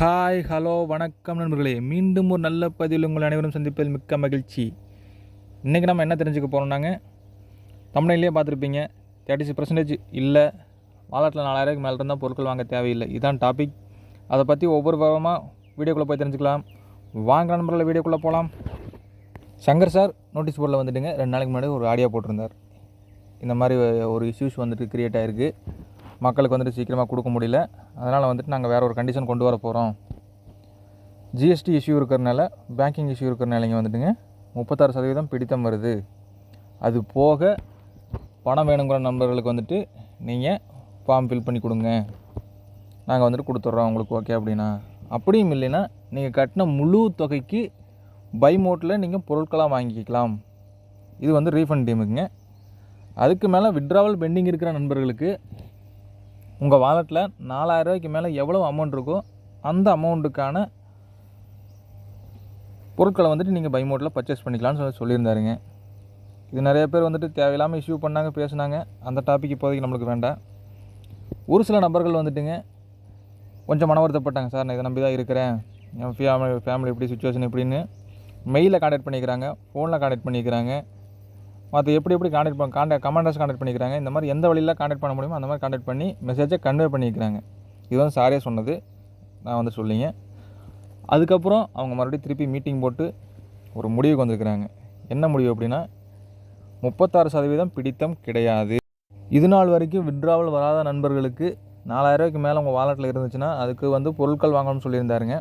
Hi hello வணக்கம் நண்பர்களே. மீண்டும் ஒரு நல்ல பதிவில் உங்கள் அனைவரும் சந்திப்பதில் மிக்க மகிழ்ச்சி. இன்றைக்கி நம்ம என்ன தெரிஞ்சுக்க போகிறோம்னாங்க தமிழ்நிலையே பார்த்துருப்பீங்க. தேர்ட்டி சிக்ஸ் பர்சன்டேஜ் இல்லை. வாலாட்டில் நாலாயிரத்துக்கு மேலே இருந்தால் பொருட்கள் வாங்க தேவையில்லை. இதுதான் டாபிக் அதை பற்றி ஒவ்வொரு வாரமாக வீடியோக்குள்ளே போய் தெரிஞ்சுக்கலாம். வாங்க நண்பர்களை வீடியோக்குள்ளே போகலாம் சங்கர் சார் நோட்டீஸ் போர்டில் வந்துட்டுங்க. ரெண்டு நாளைக்கு முன்னாடி ஒரு ஆடியோ போட்டிருந்தார். இந்த மாதிரி ஒரு இஷ்யூஸ் வந்துட்டு க்ரியேட் ஆகிருக்கு மக்களுக்கு வந்துட்டு சீக்கிரமாக கொடுக்க முடியல. அதனால் வந்துட்டு நாங்கள் வேறு ஒரு கண்டிஷன் கொண்டு வர போகிறோம் ஜிஎஸ்டி இஷ்யூ இருக்கிறனால பேங்கிங் இஷ்யூ இருக்கிறனால இங்கே வந்துட்டுங்க முப்பத்தாறு சதவீதம் பிடித்தம் வருது. அது போக பணம் வேணுங்கிற நண்பர்களுக்கு வந்துட்டு நீங்கள் ஃபார்ம் ஃபில் பண்ணி கொடுங்க. நாங்கள் வந்துட்டு கொடுத்துட்றோம் உங்களுக்கு ஓகே அப்படின்னா. அப்படியும் இல்லைன்னா நீங்கள் கட்டின முழு தொகைக்கு பை மோட்டில் நீங்கள் பொருட்களாக வாங்கிக்கலாம். இது வந்து ரீஃபண்ட் டீமுக்குங்க அதுக்கு மேலே விட்ராவல் பெண்டிங் இருக்கிற நண்பர்களுக்கு உங்கள் வாலெட்டில் நாலாயிரரூவாய்க்கு மேலே எவ்வளோ அமௌண்ட் இருக்கோ அந்த அமௌண்ட்டுக்கான பொருட்களை வந்துட்டு நீங்கள் பை மோட்டில் பர்ச்சேஸ் பண்ணிக்கலாம்னு சொல்லி சொல்லியிருந்தாருங்க. இது நிறைய பேர் வந்துட்டு தேவையில்லாமல் இஷ்யூ பண்ணாங்க பேசுனாங்க. அந்த டாபிக் இப்போதைக்கு நம்மளுக்கு வேண்டாம். ஒரு சில நபர்கள் வந்துட்டுங்க கொஞ்சம் மன வருத்தப்பட்டாங்க. சார் நான் இதை நம்பி தான் இருக்கிறேன். என் ஃபேமிலி ஃபேமிலி எப்படி சுச்சுவேஷன் எப்படின்னு மெயிலில் காண்டாக்ட் பண்ணிக்கிறாங்க ஃபோனில் காண்டாக்ட் பண்ணிக்கிறாங்க. மற்ற எப்படி எப்படி காண்டாக்ட் பண்ண காண்டாக்ட் கமாண்டர்ஸ் காண்டாக்ட் பண்ணிக்கிறாங்க இந்த மாதிரி எந்த வழியில் காண்டாக்ட் பண்ண முடியுமோ அந்த மாதிரி காண்டாக்ட் பண்ணி மெசேஜை கன்வே பண்ணிக்கிறாங்க. இது வந்து சாரே சொன்னது நான் வந்து சொல்லிங்க. அதுக்கப்புறம் அவங்க மறுபடியும் திருப்பி மீட்டிங் போட்டு ஒரு முடிவுக்கு வந்திருக்கிறாங்க. என்ன முடிவு அப்படின்னா முப்பத்தாறு சதவீதம் பிடித்தம் கிடையாது. இது நாள் வரைக்கும் விட்ராவல் வராத நண்பர்களுக்கு நாலாயிரரூவாய்க்கு மேலே உங்கள் வாலெட்டில் இருந்துச்சுன்னா அதுக்கு வந்து பொருட்கள் வாங்கணும்னு சொல்லியிருந்தாருங்க.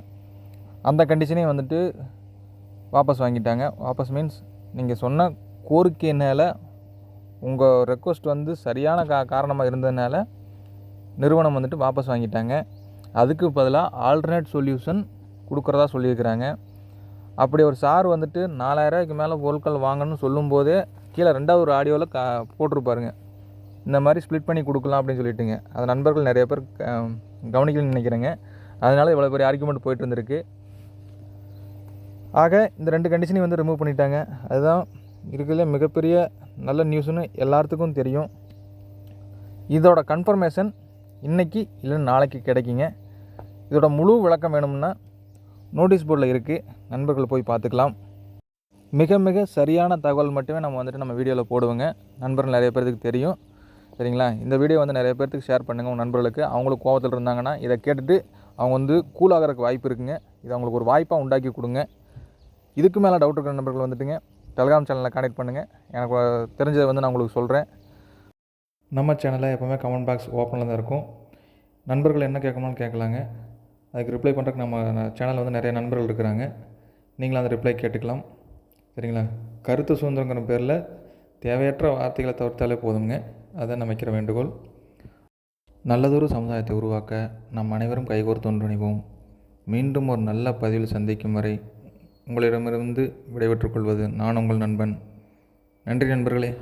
அந்த கண்டிஷனே வந்துட்டு வாபஸ் வாங்கிட்டாங்க. வாபஸ் மீன்ஸ் நீங்கள் சொன்ன கோரிக்கையினால் உங்கள் ரெக்வஸ்ட் வந்து சரியான கா காரணமாக இருந்ததுனால நிறுவனம் வந்துட்டு வாபஸ் வாங்கிட்டாங்க. அதுக்கு பதிலாக ஆல்டர்னேட் சொல்யூஷன் கொடுக்குறதா சொல்லியிருக்கிறாங்க. அப்படி ஒரு சார் வந்துட்டு நாலாயிரரூவாய்க்கு மேலே பொருட்கள் வாங்கணும்னு சொல்லும்போதே கீழே ரெண்டாவது ஒரு ஆடியோவில் கா போட்டிருப்பாருங்க. இந்த மாதிரி ஸ்ப்ளிட் பண்ணி கொடுக்கலாம் அப்படின்னு சொல்லிட்டுங்க. அது நண்பர்கள் நிறைய பேர் கவனிக்கணும்னு நினைக்கிறேங்க. அதனால் இவ்வளோ பெரிய ஆர்குமெண்ட் போயிட்டு இருந்திருக்கு. ஆக இந்த ரெண்டு கண்டிஷனையும் வந்து ரிமூவ் பண்ணிட்டாங்க. அதுதான் இருக்கிறதுல மிகப்பெரிய நல்ல நியூஸ்னு எல்லாத்துக்கும் தெரியும். இதோட கன்ஃபர்மேஷன் இன்றைக்கி இல்லை நாளைக்கு கிடைக்குங்க. இதோட முழு விளக்கம் வேணும்னா நோட்டீஸ் போர்டில் இருக்குது நண்பர்கள் போய் பார்த்துக்கலாம். மிக மிக சரியான தகவல் மட்டுமே நம்ம வந்துட்டு நம்ம வீடியோவில் போடுவோங்க. நண்பர்கள் நிறைய பேருக்கு தெரியும். சரிங்களா? இந்த வீடியோ வந்து நிறைய பேர்த்துக்கு ஷேர் பண்ணுங்கள் உங்கள் நண்பர்களுக்கு அவங்களுக்கு கோபத்தில் இருந்தாங்கன்னா இதை கேட்டுட்டு அவங்க வந்து கூலாகிறதுக்கு வாய்ப்பு இருக்குங்க. இது அவங்களுக்கு ஒரு வாய்ப்பாக உண்டாக்கி கொடுங்க. இதுக்கு மேலே டவுட் இருக்கிற நண்பர்கள் வந்துட்டுங்க. டெலிகிராம் சேனலில் கான்டெக்ட் பண்ணுங்கள் எனக்கு தெரிஞ்சதை வந்து நான் உங்களுக்கு சொல்கிறேன் நம்ம சேனலில் எப்போவுமே கமெண்ட் பாக்ஸ் ஓப்பனில் தான் இருக்கும். நண்பர்கள் என்ன கேட்கணும்னு கேட்கலாங்க. அதுக்கு ரிப்ளை பண்ணுறதுக்கு நம்ம சேனலில் வந்து நிறைய நண்பர்கள் இருக்கிறாங்க. நீங்களும் அந்த ரிப்ளை கேட்டுக்கலாம். சரிங்களா? கருத்து சுதந்திரங்கிற பேரில் தேவையற்ற வார்த்தைகளை தவிர்த்தாலே போதுங்க அதை நம்ம வைக்கிற வேண்டுகோள். நல்லதொரு சமுதாயத்தை உருவாக்க நம் அனைவரும் கைகோர்த்து ஒன்றிணைவோம். மீண்டும் ஒரு நல்ல பதிவில் சந்திக்கும் வரை உங்களிடமிருந்து விடைபெற்றுக் கொள்வது நான் உங்கள் நண்பன். நன்றி நண்பர்களே.